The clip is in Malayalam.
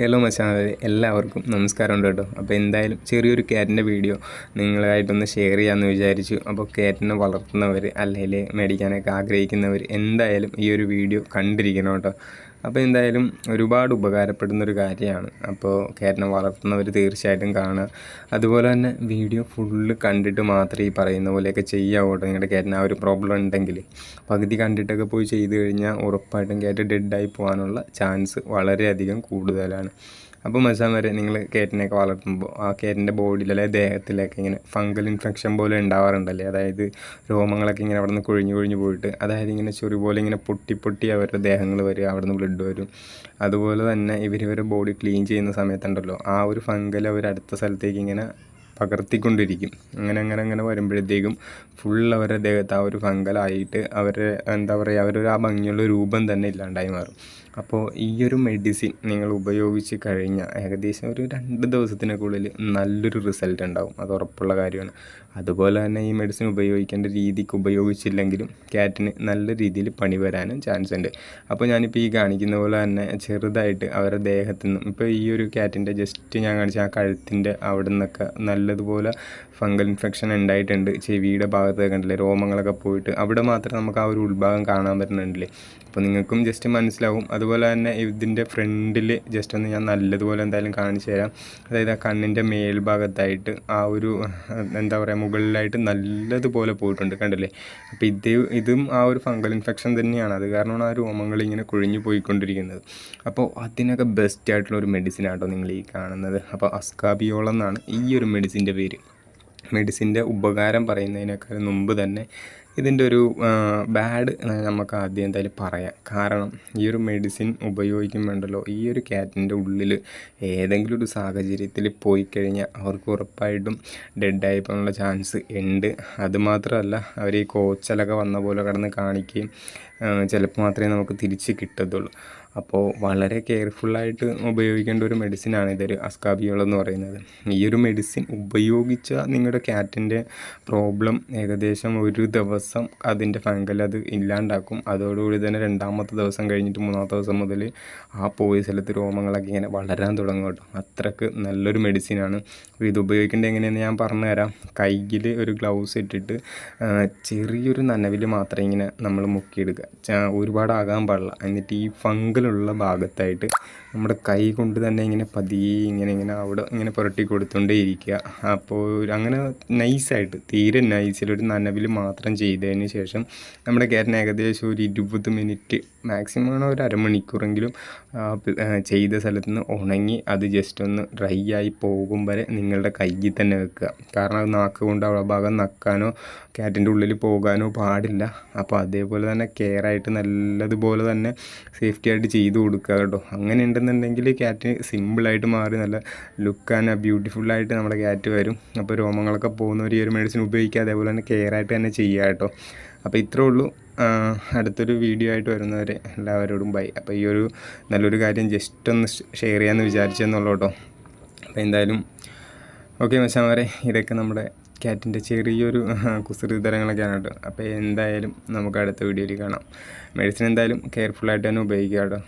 ഹലോ മച്ചാനെ. എല്ലാവർക്കും നമസ്കാരം ഉണ്ട് കേട്ടോ. അപ്പോൾ എന്തായാലും ചെറിയൊരു കാറ്റിന്റെ വീഡിയോ നിങ്ങളായിട്ടൊന്ന് ഷെയർ ചെയ്യാമെന്ന് വിചാരിച്ചു. അപ്പോൾ കാറ്റിനെ വളർത്തുന്നവർ അല്ലെങ്കിൽ മേടിക്കാനൊക്കെ ആഗ്രഹിക്കുന്നവർ എന്തായാലും ഈ ഒരു വീഡിയോ കണ്ടിരിക്കണം കേട്ടോ. അപ്പോൾ എന്തായാലും ഒരുപാട് ഉപകാരപ്പെടുന്ന ഒരു കാര്യമാണ്. അപ്പോൾ കേരളം വളർത്തുന്നവർ തീർച്ചയായിട്ടും കാണുക. അതുപോലെ തന്നെ വീഡിയോ ഫുള്ള് കണ്ടിട്ട് മാത്രമേ ഈ പറയുന്ന പോലെയൊക്കെ ചെയ്യാവൂ നിങ്ങളുടെ കേരളം ആ ഒരു പ്രോബ്ലം ഉണ്ടെങ്കിൽ പകുതി കണ്ടിട്ടൊക്കെ പോയി ചെയ്ത് കഴിഞ്ഞാൽ ഉറപ്പായിട്ടും കേരളം ഡെഡായി പോകാനുള്ള ചാൻസ് വളരെയധികം കൂടുതലാണ്. അപ്പോൾ മസാൻ വരെ നിങ്ങൾ കേറ്റിനെയൊക്കെ വളർത്തുമ്പോൾ ആ കേറ്റിന്റെ ബോഡിയിൽ അല്ലെങ്കിൽ ദേഹത്തിലൊക്കെ ഇങ്ങനെ ഫംഗൽ ഇൻഫെക്ഷൻ പോലെ ഉണ്ടാവാറുണ്ടല്ലേ അതായത് രോമങ്ങളൊക്കെ ഇങ്ങനെ അവിടെ നിന്ന് കൊഴിഞ്ഞു കൊഴിഞ്ഞു പോയിട്ട് അതായത് ഇങ്ങനെ ചൊറി പോലെ ഇങ്ങനെ പൊട്ടി പൊട്ടി അവരുടെ ദേഹങ്ങൾ വരും അവിടെ നിന്ന് ബ്ലഡ് വരും. അതുപോലെ തന്നെ ഇവർ ഇവരുടെ ബോഡി ക്ലീൻ ചെയ്യുന്ന സമയത്തുണ്ടല്ലോ ആ ഒരു ഫംഗൽ അവർ അടുത്ത സ്ഥലത്തേക്ക് ഇങ്ങനെ പകർത്തിക്കൊണ്ടിരിക്കും. അങ്ങനെ അങ്ങനെ അങ്ങനെ വരുമ്പോഴത്തേക്കും ഫുൾ അവരുടെ ദേഹത്ത് ആ ഒരു ഫംഗലായിട്ട് അവരെ എന്താ പറയുക അവരൊരു ആ ഭംഗിയുള്ള രൂപം തന്നെ ഇല്ലാണ്ടായി മാറും. അപ്പോൾ ഈ ഒരു മെഡിസിൻ നിങ്ങൾ ഉപയോഗിച്ച് കഴിഞ്ഞാൽ ഏകദേശം ഒരു രണ്ട് ദിവസത്തിനുള്ളിൽ നല്ലൊരു റിസൾട്ട് ഉണ്ടാവും. അത് ഉറപ്പുള്ള കാര്യമാണ്. അതുപോലെ തന്നെ ഈ മെഡിസിൻ ഉപയോഗിക്കേണ്ട രീതിക്ക് ഉപയോഗിച്ചില്ലെങ്കിലും ക്യാറ്റിന് നല്ല രീതിയിൽ പണി വരാനും ചാൻസ് ഉണ്ട്. അപ്പോൾ ഞാനിപ്പോൾ ഈ കാണിക്കുന്ന പോലെ തന്നെ ചെറുതായിട്ട് അവരുടെ ദേഹത്തു നിന്നും ഇപ്പോൾ ഈ ഒരു ക്യാറ്റിന്റെ ജസ്റ്റ് ഞാൻ കാണിച്ച ആ കഴുത്തിന്റെ അവിടെ നിന്നൊക്കെ നല്ലതുപോലെ ഫംഗൽ ഇൻഫെക്ഷൻ ഉണ്ടായിട്ടുണ്ട്. ചെവിയുടെ ഭാഗത്ത് കണ്ടില്ലേ രോമങ്ങളൊക്കെ പോയിട്ട് അവിടെ മാത്രമേ നമുക്ക് ആ ഒരു ഉത്ഭാഗം കാണാൻ പറ്റുന്നുണ്ടല്ലേ? അപ്പോൾ നിങ്ങൾക്കും ജസ്റ്റ് മനസ്സിലാവും. അതുപോലെ തന്നെ ഇതിന്റെ ഫ്രണ്ടിൽ ജസ്റ്റ് ഒന്ന് ഞാൻ നല്ലതുപോലെ എന്തായാലും കാണിച്ചു തരാം. അതായത് ആ കണ്ണിന്റെ മേൽഭാഗത്തായിട്ട് ആ ഒരു എന്താ പറയുക മുകളിലായിട്ട് നല്ലതുപോലെ പോയിട്ടുണ്ട് കണ്ടില്ലേ? അപ്പോൾ ഇത് ഇതും ആ ഒരു ഫംഗൽ ഇൻഫെക്ഷൻ തന്നെയാണ്. അത് കാരണമാണ് ആ രോമങ്ങൾ ഇങ്ങനെ കുഴിഞ്ഞു പോയിക്കൊണ്ടിരിക്കുന്നത്. അപ്പോൾ അതിനൊക്കെ ബെസ്റ്റ് ആയിട്ടുള്ള ഒരു മെഡിസിൻ ആട്ടോ നിങ്ങൾ ഈ കാണുന്നത്. അപ്പോൾ അസ്കാബിയോൾ എന്നാണ് ഈ ഒരു മെഡിസിന്റെ പേര്. മെഡിസിന്റെ ഉപകാരം പറയുന്നതിനേക്കാൾ മുമ്പ് തന്നെ ഇതിന്റെ ഒരു ബാഡ് നമുക്ക് ആദ്യം എന്തായാലും പറയാം. കാരണം ഈ ഒരു മെഡിസിൻ ഉപയോഗിക്കുമ്പോണ്ടല്ലോ ഈ ഒരു ക്യാറ്റിന്റെ ഉള്ളിൽ ഏതെങ്കിലും ഒരു സാഹചര്യത്തിൽ പോയി കഴിഞ്ഞാൽ അവർക്ക് ഉറപ്പായിട്ടും ഡെഡായി പോകാനുള്ള ചാൻസ് ഉണ്ട്. അതുമാത്രമല്ല അവർ ഈ കോച്ചലൊക്കെ വന്ന പോലെ കടന്ന് കാണിക്കുകയും ചിലപ്പോൾ മാത്രമേ നമുക്ക് തിരിച്ച് കിട്ടത്തുള്ളൂ. അപ്പോൾ വളരെ കെയർഫുള്ളായിട്ട് ഉപയോഗിക്കേണ്ട ഒരു മെഡിസിനാണ് ഇതൊരു അസ്കാബിയോൾ എന്ന് പറയുന്നത്. ഈ ഒരു മെഡിസിൻ ഉപയോഗിച്ച നിങ്ങളുടെ ക്യാറ്റിന്റെ പ്രോബ്ലം ഏകദേശം ഒരു ദിവസം അതിന്റെ ഫംഗൽ അത് ഇല്ലാണ്ടാക്കും. അതോടുകൂടി തന്നെ രണ്ടാമത്തെ ദിവസം കഴിഞ്ഞിട്ട് മൂന്നാമത്തെ ദിവസം മുതൽ ആ പോയ സ്ഥലത്ത് രോമങ്ങളൊക്കെ ഇങ്ങനെ വളരാൻ തുടങ്ങും കേട്ടോ. അത്രയ്ക്ക് നല്ലൊരു മെഡിസിനാണ് ഇത് ഉപയോഗിക്കേണ്ടത് എങ്ങനെയാണെന്ന് ഞാൻ പറഞ്ഞുതരാം കയ്യിൽ ഒരു ഗ്ലൗസ് ഇട്ടിട്ട് ചെറിയൊരു നനവിൽ മാത്രം ഇങ്ങനെ നമ്മൾ മുക്കിയെടുക്കുക. ഒരുപാടാകാൻ പാടില്ല. എന്നിട്ട് ഈ ഫംഗലുള്ള ഭാഗത്തായിട്ട് നമ്മുടെ കൈ കൊണ്ട് തന്നെ ഇങ്ങനെ പതിയെ ഇങ്ങനെ ഇങ്ങനെ അവിടെ ഇങ്ങനെ പുരട്ടി കൊടുത്തുകൊണ്ടേ ഇരിക്കുക. അപ്പോൾ അങ്ങനെ നൈസായിട്ട് തീരെ നൈസിൽ ഒരു നനവിൽ മാത്രം ചെയ്തതിന് ശേഷം നമ്മുടെ കയറിന് ഏകദേശം ഒരു ഇരുപത് മിനിറ്റ് മാക്സിമം ഒരു അരമണിക്കൂറെങ്കിലും ചെയ്ത സ്ഥലത്ത് നിന്ന് ഉണങ്ങി അത് ജസ്റ്റ് ഒന്ന് ഡ്രൈ ആയി പോകും വരെ നിങ്ങളുടെ കയ്യിൽ തന്നെ വെക്കുക. കാരണം അത് നാക്ക് കൊണ്ട് ഭാഗം നക്കാനോ കാറ്റിന്റെ ഉള്ളിൽ പോകാനോ പാടില്ല. അപ്പോൾ അതേപോലെ തന്നെ കെയർ ആയിട്ട് നല്ലതുപോലെ തന്നെ സേഫ്റ്റി ആയിട്ട് ചെയ്ത് കൊടുക്കുക കേട്ടോ. അങ്ങനെ ഉണ്ടെന്നുണ്ടെങ്കിൽ ക്യാറ്റ് സിമ്പിളായിട്ട് മാറി നല്ല ലുക്ക് ആൻഡ് ബ്യൂട്ടിഫുള്ളായിട്ട് നമ്മുടെ ക്യാറ്റ് വരും. അപ്പോൾ രോമങ്ങളൊക്കെ പോകുന്നവർ ഈ ഒരു മെഡിസിൻ ഉപയോഗിക്കുക അതേപോലെ തന്നെ കെയർ ആയിട്ട് തന്നെ ചെയ്യുക കേട്ടോ. അപ്പോൾ ഇത്രേ ഉള്ളൂ. അടുത്തൊരു വീഡിയോ ആയിട്ട് വരുന്നവരെ എല്ലാവരോടും ബൈ. അപ്പോൾ ഈ ഒരു നല്ലൊരു കാര്യം ജസ്റ്റ് ഒന്ന് ഷെയർ ചെയ്യാമെന്ന് വിചാരിച്ചെന്നുള്ളൂ കേട്ടോ. അപ്പോൾ എന്തായാലും ഓക്കെ മച്ചാമാരെ ഇതൊക്കെ നമ്മുടെ ക്യാറ്റിന്റെ ചെറിയൊരു കുസൃതി തരങ്ങളൊക്കെയാണ് കേട്ടോ. അപ്പോൾ എന്തായാലും നമുക്ക് അടുത്ത വീഡിയോയിൽ കാണാം. മെഡിസിൻ എന്തായാലും കെയർഫുള്ളായിട്ട് തന്നെ ഉപയോഗിക്കുക കേട്ടോ.